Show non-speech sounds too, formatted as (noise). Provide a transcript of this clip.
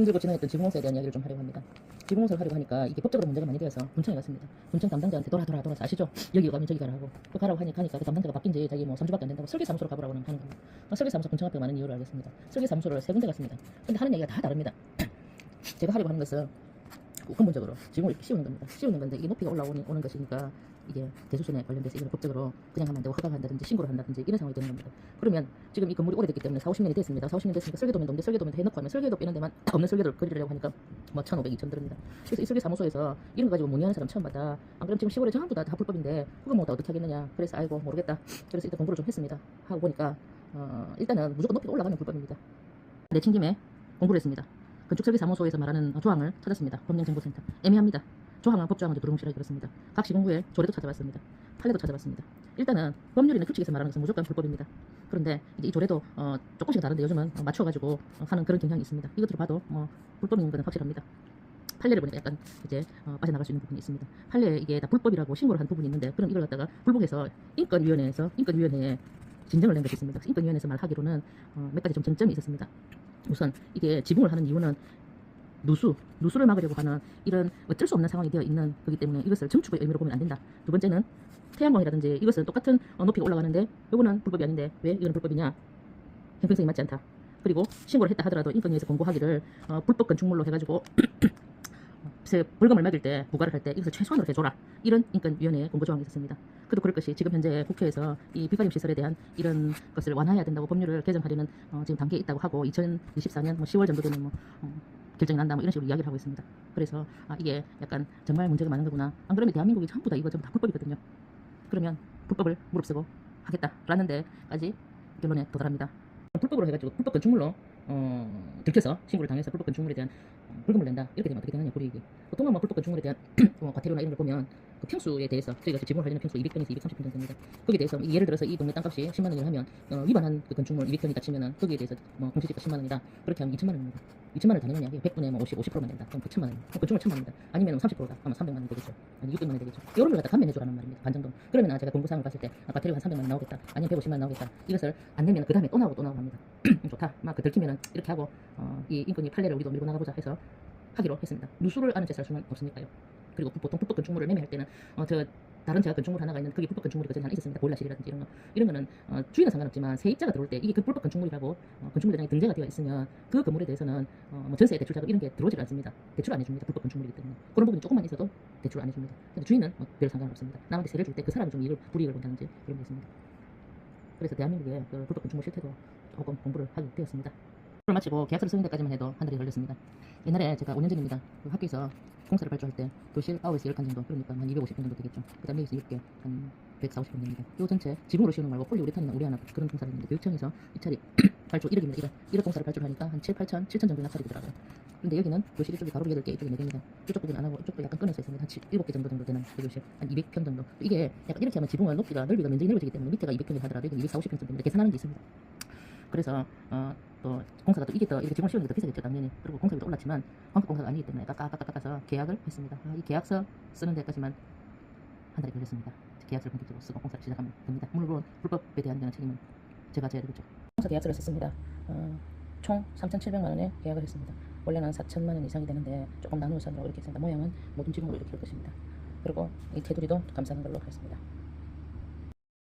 힘들고 진행했던 지붕공사에 대한 이야기를 좀 하려고 합니다. 지붕공사를 하려고 하니까 이게 법적으로 문제가 많이 되어서 분청에 갔습니다. 분청 담당자한테 돌아 돌아 돌아서 아시죠? 여기 가면 저기 가라고 그 가라고 하니 가니까 그 담당자가 바뀐 지 자기 뭐 3주밖에 안 된다고 설계사무소로 가보라고 하는 겁니다. 어, 설계사무소 분청 앞에 많은 이유를 알겠습니다. 설계사무소를 세 군데 갔습니다. 근데 하는 얘기가 다 다릅니다. (clears throat) 제가 하려고 하는 것은 근본적으로 지붕을 이렇게 씌우는 겁니다. 씌우는 건데 이게 높이가 올라오는 오는 것이니까 이게 대수순에 관련돼서 이걸 법적으로 그냥 하면 안 되고 허가를 한다든지 신고를 한다든지 이런 상황이 되는 겁니다. 그러면 지금 이 건물이 오래됐기 때문에 4, 50년이 됐습니다. 4, 50년 됐으니까 설계도면 없는데 설계도면 해놓고 하면 설계도 빼는 데만 없는 설계도를 그리려고 하니까 뭐 1,500, 2,000 들입니다. 그래서 이 설계사무소에서 이런 거 가지고 문의하는 사람 처음 봤다. 안 그럼 지금 시골에 전부 다, 다 불법인데 그거 뭐다 어떻게 하겠느냐. 그래서 아이고 모르겠다. 그래서 일단 공부를 좀 했습니다. 하고 보니까 어, 일단은 무조건 높이가 올라가면 불법입니다. 내친 김에 공부를 했습니다. 건축설계사무소에서 말하는 조항을 찾았습니다. 법령정보센터. 애매합니다. 조항은 법조항은 두루뭉실하게 그렇습니다. 각 시공구에 조례도 찾아봤습니다. 판례도 찾아봤습니다. 일단은 법률이나 규칙에서 말하는 것은 무조건 불법입니다. 그런데 이 조례도 어, 조금씩 다른데 요즘은 어, 맞춰가지고 어, 하는 그런 경향이 있습니다. 이것들을 봐도 뭐 불법인 것은 확실합니다. 판례를 보니까 약간 이제 어, 빠져나갈 수 있는 부분이 있습니다. 판례에 이게 다 불법이라고 신고를 한 부분이 있는데 그럼 이걸 갖다가 불복해서 인권위원회에서 인권위원회에 진정을 낸 것이 있습니다. 인권위원회에서 말하기로는 어, 몇 가지 좀 쟁점이 있었습니다. 우선 이게 지붕을 하는 이유는 누수, 누수를 막으려고 하는 이런 어쩔 수 없는 상황이 되어 있는 거기 때문에 이것을 정축의 의미로 보면 안 된다. 두 번째는 태양광이라든지 이것은 똑같은 어, 높이가 올라가는데 이거는 불법이 아닌데 왜 이건 불법이냐? 형평성이 맞지 않다. 그리고 신고를 했다 하더라도 인권위에서 공고하기를 어, 불법 건축물로 해가지고 (clears throat) 세- 벌금을 매길 때 부과를 할 때 이것을 최소한으로 해줘라 이런 인권위원회의 공고 조항이 있었습니다. 그도 그럴 것이 지금 현재 국회에서 이 비가림 시설에 대한 이런 것을 완화해야 된다고 법률을 개정하려는 어, 지금 단계에 있다고 하고 2024년 뭐 10월 정도 되면 뭐 어, 결정이 난다 뭐 이런 식으로 이야기를 하고 있습니다. 그래서 아, 이게 약간 정말 문제가 많은 거구나. 안 그러면 대한민국이 전부 다 이거 전부 다 불법이거든요. 그러면 불법을 무릅쓰고 하겠다라는 데까지 결론에 도달합니다. 불법으로 해가지고 불법 건축물로 어, 들켜서 신고를 당해서 불법 건축물에 대한 어, 벌금을 낸다 이렇게 되면 어떻게 되느냐 불이익이 보통은 뭐 불법 건축물에 대한 (clears throat) 뭐 과태료나 이런 걸 보면 그 평수에 대해서 저희가 지붕을 하려는 평수 200평에서 230평 정도 됩니다. 거기에 대해서 예를 들어서 이 동네 땅값이 10만 원이라 하면 어, 위반한 그 건축물 200평이다 치면은 거기에 대해서 뭐 공시지가 10만 원이다 그렇게 하면 2천만 원입니다. 2천만 원을 다 내는 이야기 100분의 뭐 50, 50%만 낸다. 그럼 9천만 원. 그럼 건축물 1천만 원입니다. 아니면 30%다. 하면 300만 원 되겠죠. 아니 600만 원 되겠죠. 이런 걸 갖다 감면해 주라는 말입니다. 반정도. 그러면 아, 제가 공부사항을 봤을 때 아, 과태료가 한 300만 원 나오겠다. 아니면 150만 원 나오겠다. 이것을 안 내면 그 다음에 또 나오고 또 나오고 합니다. (clears throat) 좋다. 막 그 들키면은 이렇게 하고 어, 이 인권위 판례를 우리도 밀고 나가보자 해서 하기로 했습니다. 누수를 아는 제살 수는 없으니까요. 그리고 보통 불법 건축물을 매매할 때는 어, 저 다른 제가 건축물 하나가 있는 그게 불법 건축물이 그전에 하나 있었습니다. 보일러실이라든지 이런 거. 이런 거는 어, 주인은 상관없지만 세입자가 들어올 때 이게 그 불법 건축물이라고 어, 건축물 대장에 등재가 되어 있으면 그 건물에 대해서는 어, 뭐 전세 대출 자금 이런 게 들어오질 않습니다. 대출 안 해줍니다. 불법 건축물이기 때문에 그런 부분이 조금만 있어도 대출 안 해줍니다. 근데 주인은 뭐별 상관없습니다. 남한테 세를 줄 때 그 사람이 좀 이익을 불이익을 본다든지 그런 게 있습니다. 그래서 대한민국의 그 불법 건축물 실태도 조금 공부를 하게 되었습니다. 를 마치고 계약서를 쓰는 데까지만 해도 한 달이 걸렸습니다. 옛날에 제가 5년 전입니다. 그 학교에서 공사를 발주할 때 교실 9에서 10칸 정도 그러니까 한 250편 정도 되겠죠. 그 다음에 여기서 6개 한 140, 50편 됩니다. 요 전체 지붕으로 씌우는 거 말고 폴리 우레탄이나 우레 하나 그런 공사를 했는데 교육청에서 이 차리 (clears throat) 발주 1억입니다. 1억. 1억 공사를 발주를 하니까 한 7, 8천, 7천 정도 납찰이 되더라고요. 근데 여기는 교실 이쪽이 가로 8개, 이쪽이 4개입니다. 이쪽 부분 안 하고 이쪽도 약간 끊어져 있습니다. 한 7, 7개 정도 정도 되는 그 교실. 한 200평 정도. 이게 약간 이렇게 하면 지붕은 높이가 넓이가 면적이 넓어지기 때문에 밑에가 200평이 하더라도 이건 240, 50평 정도입니다. 계산하는 게 있습니다. 그래서 어, 또 공사가 또 이게 더 이렇게 지붕을 씌우는 게 더 비싸겠죠 당연히. 그리고 공사비도 올랐지만 광급 공사가 아니기 때문에 깎아 깎아 깎아서 계약을 했습니다. 아, 이 계약서 쓰는 데까지만 한 달이 걸렸습니다. 계약서를 본격적으로 쓰고 공사를 시작하면 됩니다. 물론 불법에 대한 그런 책임은 제가 져야 되겠죠. 공사 계약서를 썼습니다. 어, 총 3,700만 원에 계약을 했습니다. 원래는 4천만 원 이상이 되는데 조금 나누어서 이렇게 했습니다. 모양은 모든 지붕으로 이렇게 할 것입니다. 그리고 이 테두리도 감싸는 걸로 했습니다